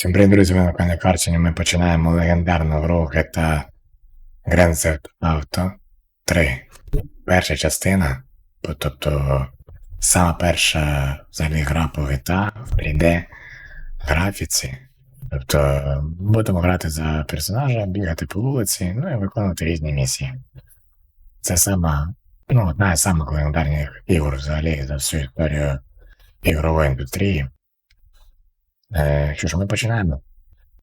Всім привіт, друзі, ми на каналі Карчені. Ми починаємо легендарну гру GTA Grand Theft Auto 3. Перша частина, тобто сама перша взагалі гра по GTA в 3D графіці. Тобто будемо грати за персонажа, бігати по вулиці, ну і виконувати різні місії. Це сама, ну, одна з самих легендарних ігор взагалі за всю історію ігрової індустрії. Е, що ж, ми починаємо.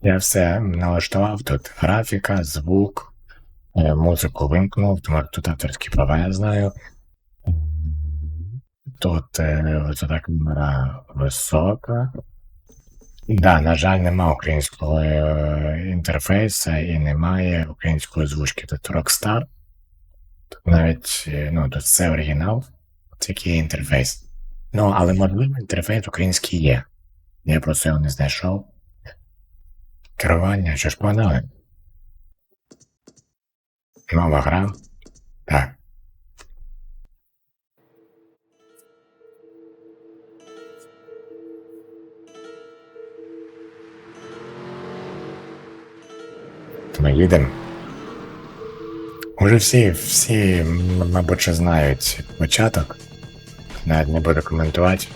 Я все налаштував тут графіка, звук, е, музику вимкнув, тому тут авторські права я знаю. Тут е, така камера висока. Да, на жаль, нема українського е, інтерфейсу і немає української озвучки. Тут Rockstar. Тут навіть, ну, тут все оригінал, тільки є інтерфейс. Ну, але можливо, інтерфейс український є. Я просто його не знайшов. Керування, що ж погнали? Нова гра. Так. Ми їдемо. Уже всі, всі, мабуть, знають початок. Навіть не буду коментувати.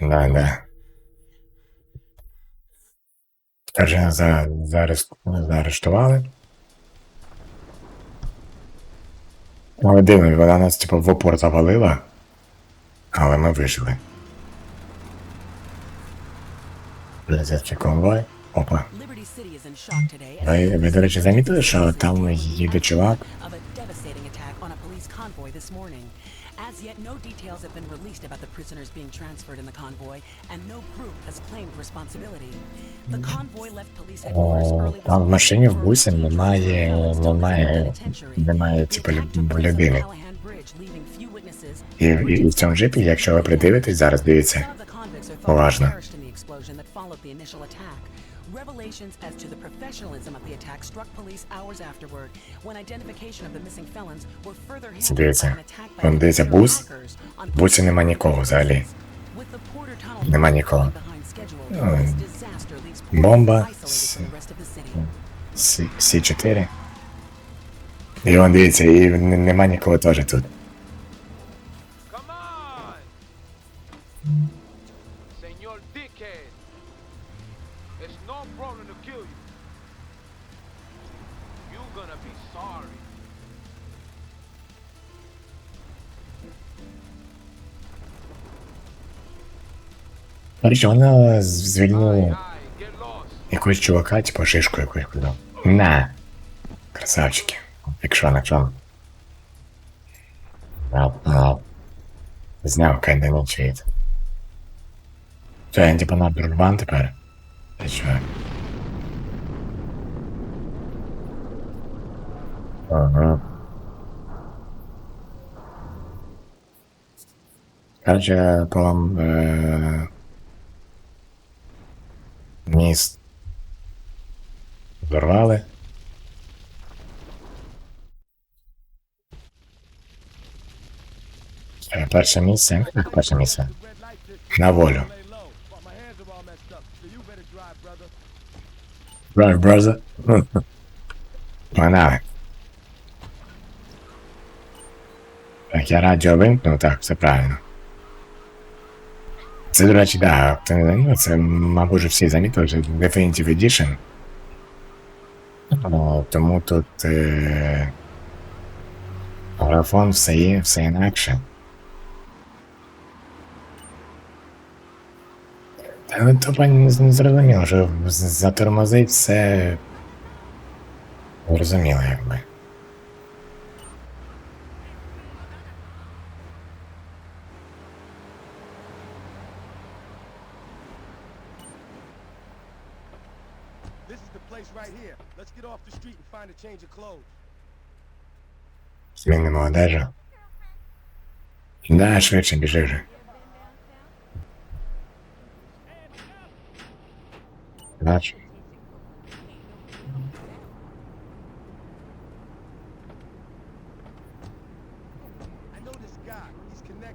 Да, да. Каже, за, зараз, заарештували. Але дивно, вона нас типу в опор завалила, але ми вижили. Поліцейський конвой. Опа. Liberty City is in shock today Ви, ви, до речі, замітили, що там їде чувак? Police convoy this morning. As yet, no details have been released about the prisoners being transferred in the convoy, and no group has claimed responsibility. The convoy left police headquarters early this там в машині в бусі немає, немає, немає, The типу, людини. І, і, і в цьому джипі, якщо ви придивитесь зараз, дивіться. Some Revelations as to the professionalism of the attack struck police hours afterward, when identification of the missing felons were further hindered by Дивіться, an attack by вон дивіться, бус. В бусі нема нікого взагалі. With the Porter Tunnel Нема нікого. behind schedule, this disaster leaves police Бомба. isolated from the rest of the city. Сі- Сі-4. І вон дивіться, і нема нікого теж тут. It's no problem to kill you. You're gonna be sorry. Короче, вона з- звільнила aye, get lost. якогось чувака, типу шишку якусь куди. На! Красавчики. На чому. Ап, ап. Зняв чит. Це я типу на дружбан тепер. Та чувак. Ага. Короче, по е, міст взорвали. Е, Перше місце. Перше місце? На волю. Drive, brother. Погнали. Так, я радіо вимкнув, так, все правильно. Це, до речі, да, це, ну, це, мабуть, вже всі замітили, що Definitive Edition. О, тому тут е, графон все є, все інакше. Не, не зрозуміло, що затормозить все. Зрозуміло, якби. Змінимо одежу. Да, швидше біжи вже. Наче.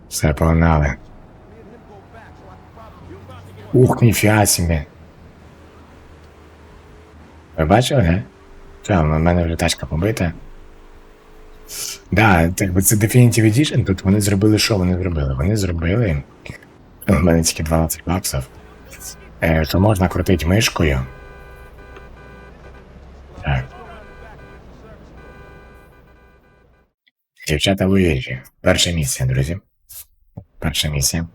Все, погнали. Ух, ніфіга собі. Ви бачили, ге? Там, у ну, мене вже тачка побита. Да, так це Definitive Edition, тут вони зробили що вони зробили? Вони зробили. У мене тільки 12 баксів. Е, що можна крутити мишкою. Так. Дівчата Луїджі. Перша місія, друзі. Перша місія.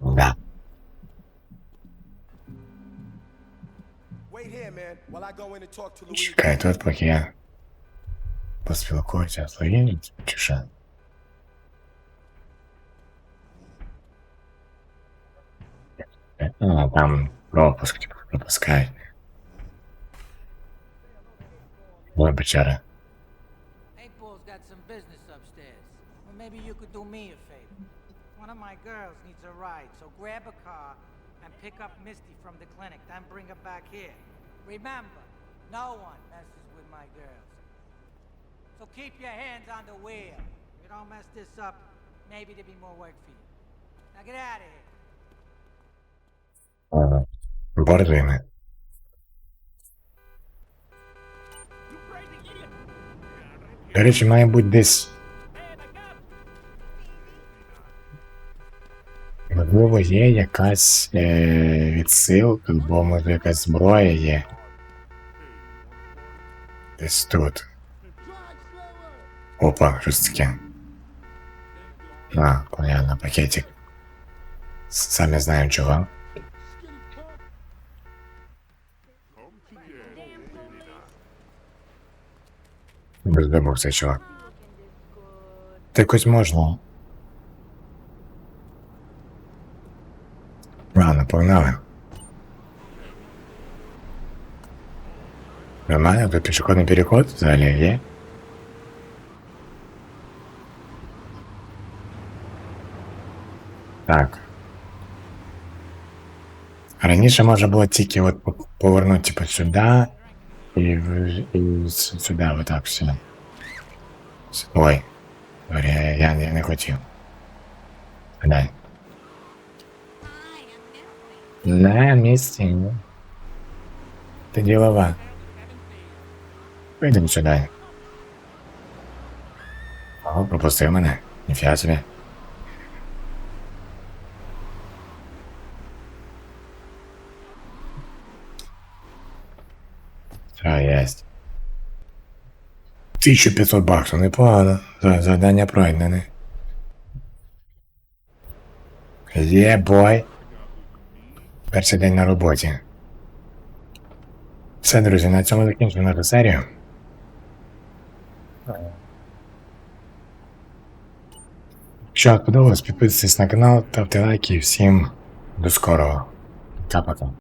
Да. Чекай, тут поки я поспілкуюся з Луїджі, чи що? А, там пропуск, типу, пропускають. Ой, печера. Eightball's got some business upstairs. Well, maybe you could do me a favor. One of my girls needs a ride, so grab a car and pick up Misty from the clinic, then bring her back here. Remember, no one messes with my girls. So keep your hands on the wheel. If you don't mess this up, maybe there'll be more work for you. Now get out of here. Борзими. До речі, має бути десь. Можливо, є якась е, відсилка, або може якась зброя є. Десь тут. Опа, щось таке. А, понятно, пакетик. Самі знаємо чого. Бездомовся, чувак. Та якось можна. Ладно, погнали. Нормально, тут пішохідний переход взагалі є. Так. Раніше можна було тільки от по- повернути типу сюди в- і с- сюди, отак все. Ой. Говорю, я, я, не хотів. Дай. На місці. Ти ділова. Вийдемо сюди. О, пропустив мене. Ніфіга собі. Все, єсть. 1500 баксів, непогано. За- Завдання пройдене. Є, бой. Перший день на роботі. Все, друзі, на цьому закінчимо нашу серію. Якщо сподобалось, підписуйтесь на канал, ставте лайки. Всім до скорого. Пока-пока.